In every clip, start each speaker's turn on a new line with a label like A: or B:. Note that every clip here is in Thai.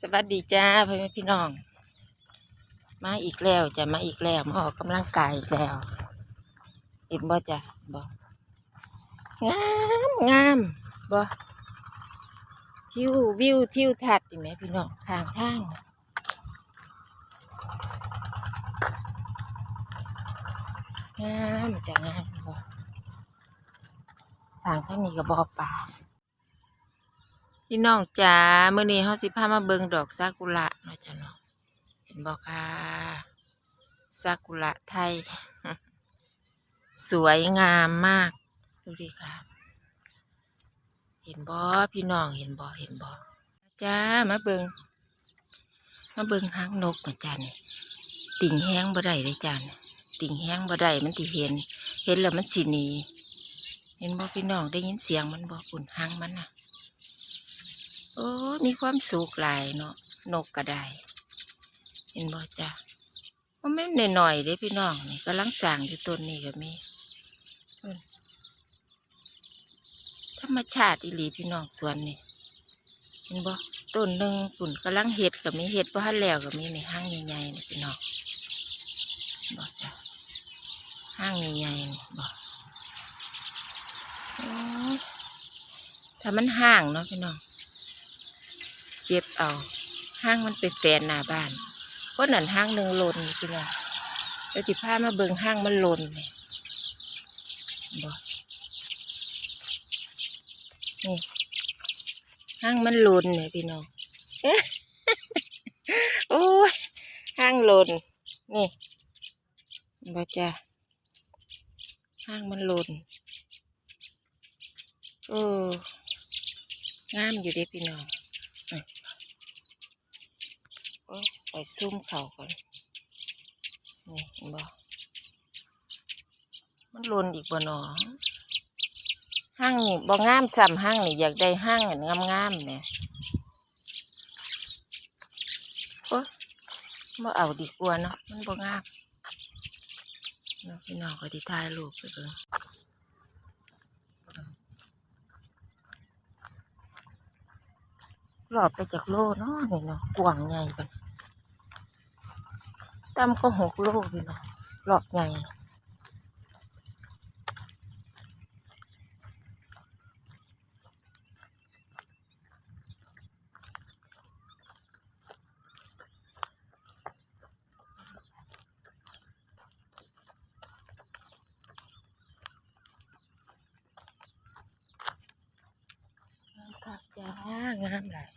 A: สวัสดีจ้าพ่อแม่พี่น้อง มาอีกแล้วจะมาอีกแล้วมาออกกำลังกายอีกแล้วเห็นบ่จ้ะบ่งามงามบ่ทิววิวทิวทัดเห็นไหมพี่น้องทางทางงามจะงามบ่ทางทางนี้ก็บ่อป่า พี่น้องจ๋าเมื่อนี้เฮาสิพามาเบิ่งดอกซากุระเนาะจ้ะเนาะเห็นบ่ค่ะซากุระไทย สวยงามมาก ดูดิค่ะ เห็นบ่พี่น้องเห็นบ่เห็นบ่จ้ามาเบิ่งมาเบิ่งหางนกนะจ้านี่ติ่งแห้งบ่ได้เลยจ้านติ่งแห้งบ่ได้มันสิเห็น เห็นแล้วมันสิหนีเห็นบ่พี่น้องได้ยินเสียงมันบ่ปุ่นหางมันน่ะ โอ้มีความสุขหลายเนาะนกก็ไดเห็นบ่จ้ะว่าแม่นหน่อยๆเด้พี่น้องนี่กำลังสั่งอยู่ต้นนี้ก็มีธรรมชาติอีหลีพี่น้องสวนนี่เห็นบ่ต้นหนึ่งปุ่นกำลังเห็ดก็มีเห็ดบ่ทันแล้วก็มีในห้างใหญ่ๆนี่พี่น้องเห็นบ่จ้ะห้างใหญ่ๆนี่บ่โอ้ยถ้ามันห่างเนาะพี่น้อง เก็บเอาห้างมันเป็นแฟนหน้าบ้านเพราะนั่นห้างหนึ่งหล่นนี่พี่น้องแล้วสิพามาเบิงห้างมันหล่นนี่บ่นี่ห้างมันหล่นเนี่ยพี่น้องโอ้ยห้างหล่นนี่บ่จ้ะห้างมันหล่นเอองามอยู่เด้พี่น้อง ไปซุ่มเขาก่อน นี่เห็นบ่มันลนอีกบ่หนอห้างนี่บ่งามซ้ำห้างนี่อยากได้ห้างอันงามเนี่ยโอ้ยบ่เอาดีกว่าเนาะมันบ่งามเนาะพี่น้องก็ที่ถ่ายรูปไปเบิ่งรอบไปจากโลเนาะนี่เนาะกว้างใหญ่ไป ต่ำก็หกโลพี่เนาะรอบใหญ่งามคักจ้างามหลาย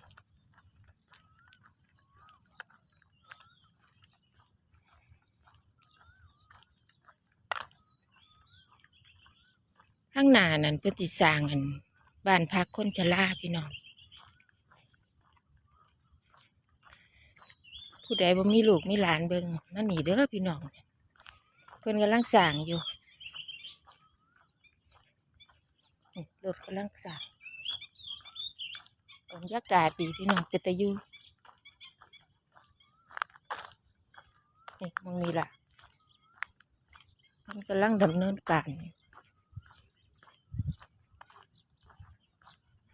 A: ข้งหนานั่นเพื่อติสร้างอันบ้านพักคนชราพี่น้องผู้ใดบ่มีลูกมีหลานเบิ่งมาหนีเด้อพี่น้องเพิ่นกำลังสร้างอยู่นี่รถกำลังสร้างบรรยากาศดีพี่น้องเป็นตะยูนี่มองนี่ล่ะมันกำลังดำเนินการ